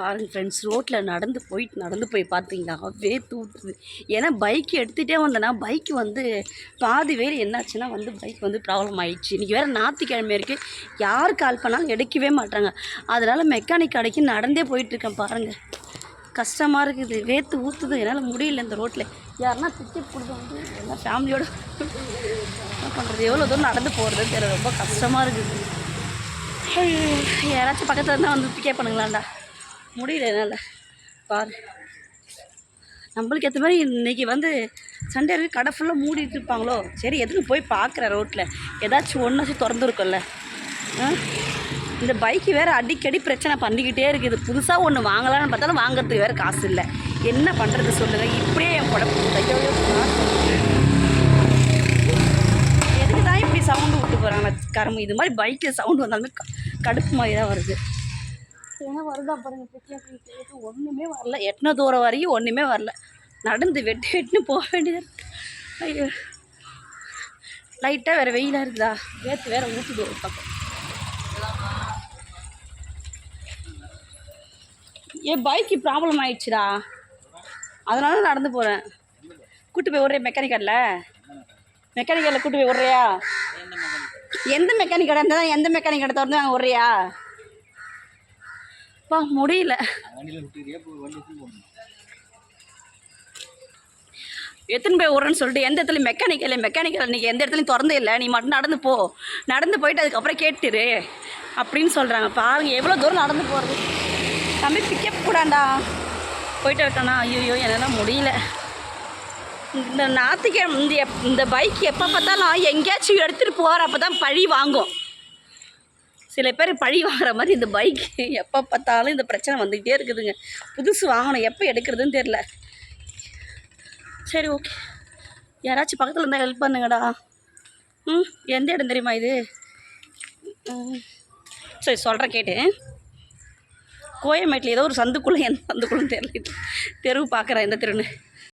பாருங்க ஃப்ரெண்ட்ஸ் ரோட்டில் நடந்து போயிட்டு நடந்து போய் பார்த்தீங்களா வேர்த்து ஊற்றுது ஏன்னா பைக் எடுத்துகிட்டே வந்தேன்னா பைக் வந்து பாதி வேறு என்னாச்சுன்னா வந்து பைக் வந்து ப்ராப்ளம் ஆயிடுச்சு. இன்றைக்கி வேறு ஞாயிற்றுக்கிழமை இருக்குது யார் கால் பண்ணாலும் எடுக்கவே மாட்டாங்க. அதனால் மெக்கானிக் கடைக்கு நடந்தே போயிட்டுருக்கேன் பாருங்கள் கஷ்டமாக இருக்குது. வேத்து ஊற்றுது என்னால் முடியல இந்த ரோட்டில் யாருன்னா டிக்கெட் கொடுத்து வந்து எல்லாம் ஃபேமிலியோடு என்ன பண்ணுறது எவ்வளோ தூரம் நடந்து போகிறது தெரியல. ரொம்ப கஷ்டமாக இருக்குது. யாராச்சும் பக்கத்தில் இருந்தால் வந்து பிக்கே பண்ணுங்களாண்டா முடியல என்னால். பாரு. நம்மளுக்கு ஏற்ற மாதிரி இன்னைக்கு வந்து சண்டே இருக்கு கடை ஃபுல்லாக மூடிட்டு இருப்பாங்களோ? சரி எதுக்கு போய் பார்க்குறேன் ரோட்டில் ஏதாச்சும் ஒன்றாச்சும் திறந்துருக்கும்ல. இந்த பைக்கு வேறு அடிக்கடி பிரச்சனை பண்ணிக்கிட்டே இருக்குது. புதுசாக ஒன்று வாங்கலாம்னு பார்த்தாலும் வாங்குறதுக்கு வேறு காசு இல்லை. என்ன பண்ணுறது சொல்லுங்கள் இப்படியே என் குழப்பம் எதுக்கு தான் இப்படி சவுண்டு விட்டு போகிறாங்க கரும்பு இது மாதிரி பைக்கில் சவுண்டு வந்தாலுமே க- கடுப்பு மாதிரி தான் வருது. ஏன்னா வருதா பாருங்க கேட்டு ஒன்றுமே வரல. எட்டின தூரம் வரைக்கும் ஒன்றுமே வரல. நடந்து வெட்டு வெட்டுன்னு போக வேண்டியது. ஐயோ. லைட்டாக வேறு வெயிலாக இருக்குதா? வேர்த்து வேறு ஊற்றுது ஒரு பக்கம். என் பைக்கு ப்ராப்ளம் ஆயிடுச்சுடா. அதனால நடந்து போகிறேன் கூட்டு போய் விட்றேன் மெக்கானிக்கல்ல மெக்கானிக்கலில் கூட்டு போய் விட்றியா? எந்த மெக்கானிக் கடை? இருந்தால் எந்த மெக்கானிக் கடை திறந்து நாங்கள் விட்றியா? அப்பா முடியல. எத்தனை போய் விட்றேன்னு சொல்லிட்டு எந்த இடத்துலையும் மெக்கானிக் இல்லை மெக்கானிக்கல் இன்றைக்கி எந்த இடத்துலையும் திறந்தே இல்லை. நீ மட்டும் நடந்து போ. நடந்து போயிட்டு அதுக்கப்புறம் கேட்டுரு. அப்படின்னு சொல்கிறாங்க பாருங்க எவ்வளோ தூரம் நடந்து போகிறது தம்பி பிக்கப் கூடாண்டா? போயிட்டு இருக்கானா ஐயோ என்னால் முடியல. இந்த ஞாயிற்றுக்கிழமை இந்த எப்- இந்த பைக் எப்போ பார்த்தாலும் எங்கேயாச்சும் எடுத்துகிட்டு போகிற அப்போ தான் பழி வாங்கும். சில பேர் பழி வாங்குற மாதிரி இந்த பைக் எப்போ பார்த்தாலும் இந்த பிரச்சனை வந்துக்கிட்டே இருக்குதுங்க. புதுசு வாங்கணும் எப்போ எடுக்கிறதுன்னு தெரில சரி ஓகே யாராச்சும் பக்கத்தில் இருந்தால் ஹெல்ப் பண்ணுங்கடா. ம் எந்த இடம் தெரியுமா இது? ம், சரி சொல்கிறேன் கேட்டு கோயம்பேட்டில் ஏதோ ஒரு சந்துக்குள்ளே எந்த சந்துக்குள்ளே தெரியல. இது தெருவு பார்க்குறேன் எந்த தெருன்னு